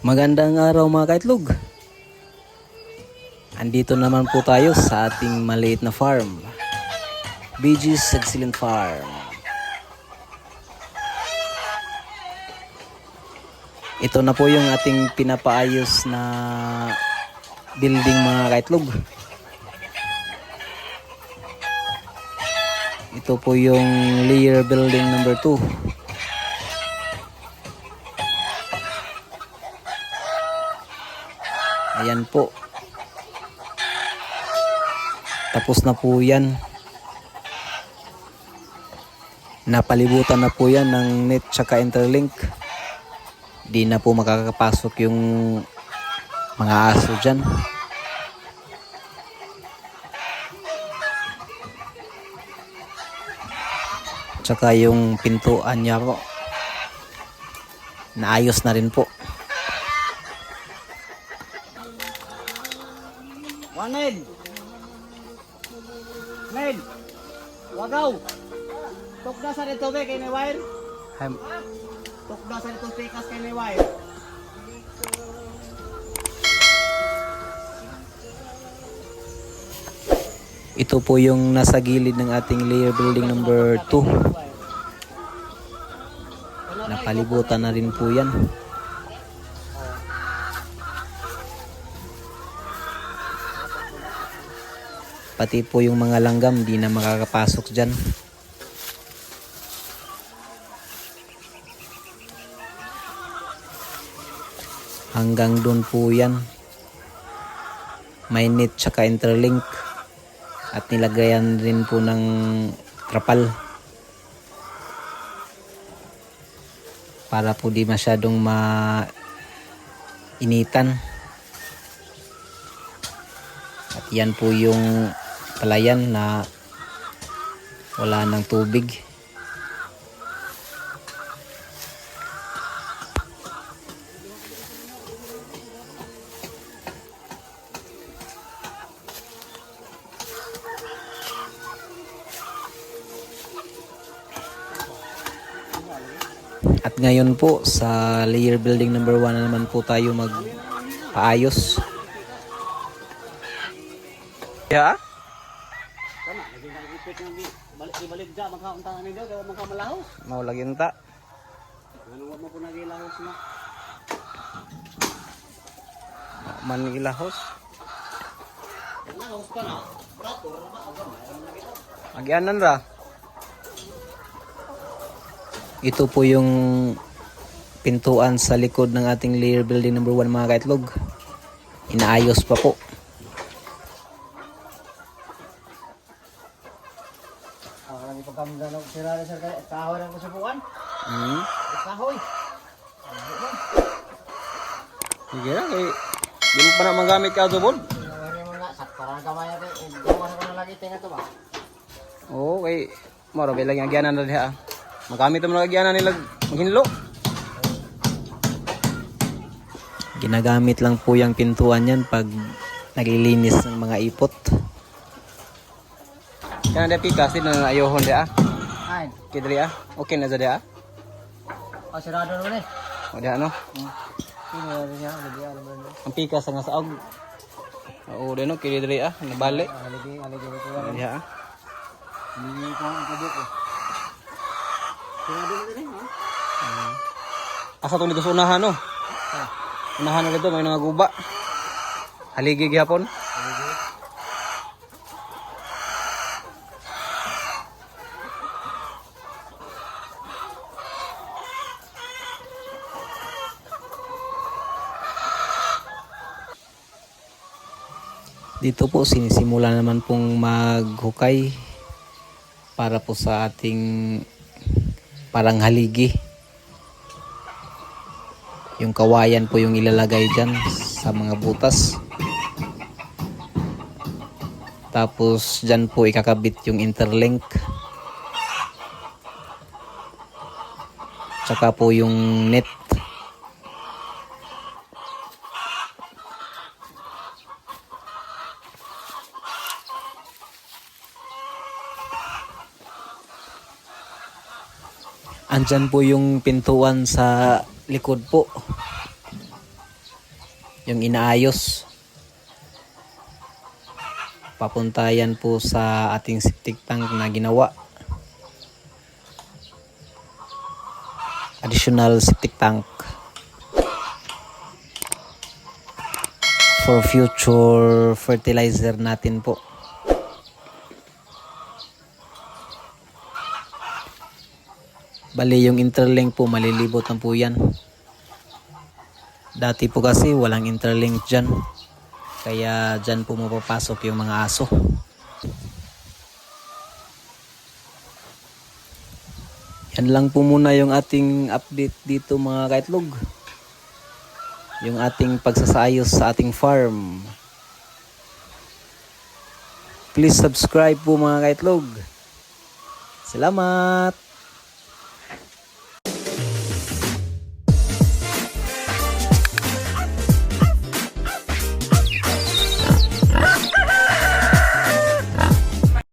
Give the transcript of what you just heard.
Magandang araw mga kaitlog. Andito naman po tayo sa ating maliit na farm. BG's Excellent Farm. Ito na po yung ating pinapaayos na building mga kaitlog. Ito po yung layer building number 2. Ayan po. Tapos na po yan. Napalibutan na po yan ng net tsaka interlink. Di na po makakapasok yung mga aso dyan. Tsaka yung pintuan niya po. Naayos na rin po. Waned! Ned! Wagaw! Tukda sa dito be kay ni wire. Tukda sa dito pikas kay ni wire. Ito po yung nasa gilid ng ating layer building number 2. Napalibutan na rin po yan. Pati po yung mga langgam di na makakapasok dyan. Hanggang doon po yan. May net tsaka interlink at nilagayan rin po ng trapal para po di masyadong mainitan at yan po yung palayan na wala ng tubig At ngayon po sa layer building number 1 na naman po tayo magpaayos. Yeah? Tama, lagi nang ipit ng balik ibalik ja magkaunta ni daw kaya magkamalahos. Mau lagi ta. Ano mo po nagilahos na? Man ilahos. Lahos pa na. Prato ra ba. Agyanan ra. Ito po yung pintuan sa likod ng ating layer building number 1 mga kaitlog. Inaayos pa po. Ah, lagi pagkamda ng sira sa kay kahoy ng kusubukan. Hmm. Kahoy. Sige na kay di mo pa na magamit ka subod. Ano mo na sakparan kamay natin. Gawa na ko na lagi tinga to ba. Oo, kay maro ba lang agyanan na diha. Magamit mo na agyanan nila maghinlo. Ginagamit lang po yung pintuan yan pag naglilinis ng mga ipot. Kana da pikas din na ayohon dia. Ay, Kidri ah. Okay na sa dia. oh, sirado naman eh. O dia no. Sino na niya? Lagi alam mo na. Ang pikas nga sa og. Oo, din no kidri ah. Nabali. Aligi, aligi ko. O dia ah. Hindi ko ang kabuk ko. Sirado na eh. Asa to sa unahan no? Unahan na dito may mga guba. Haligi gyapon. Dito po sinisimula naman pong maghukay para po sa ating parang haligi. Yung kawayan po yung ilalagay dyan sa mga butas. Tapos dyan po ikakabit yung interlink. Tsaka po yung net. Andyan po yung pintuan sa likod po. yung inaayos. Papunta yan po sa ating septic tank na ginawa. Additional septic tank. For future fertilizer natin po. Bali yung interlink po malilibot na po yan. Dati po kasi walang interlink dyan. Kaya dyan po mapapasok yung mga aso. Yan lang po muna yung ating update dito mga kaitlog. Yung ating pagsasayos sa ating farm. Please subscribe po mga kaitlog. Salamat!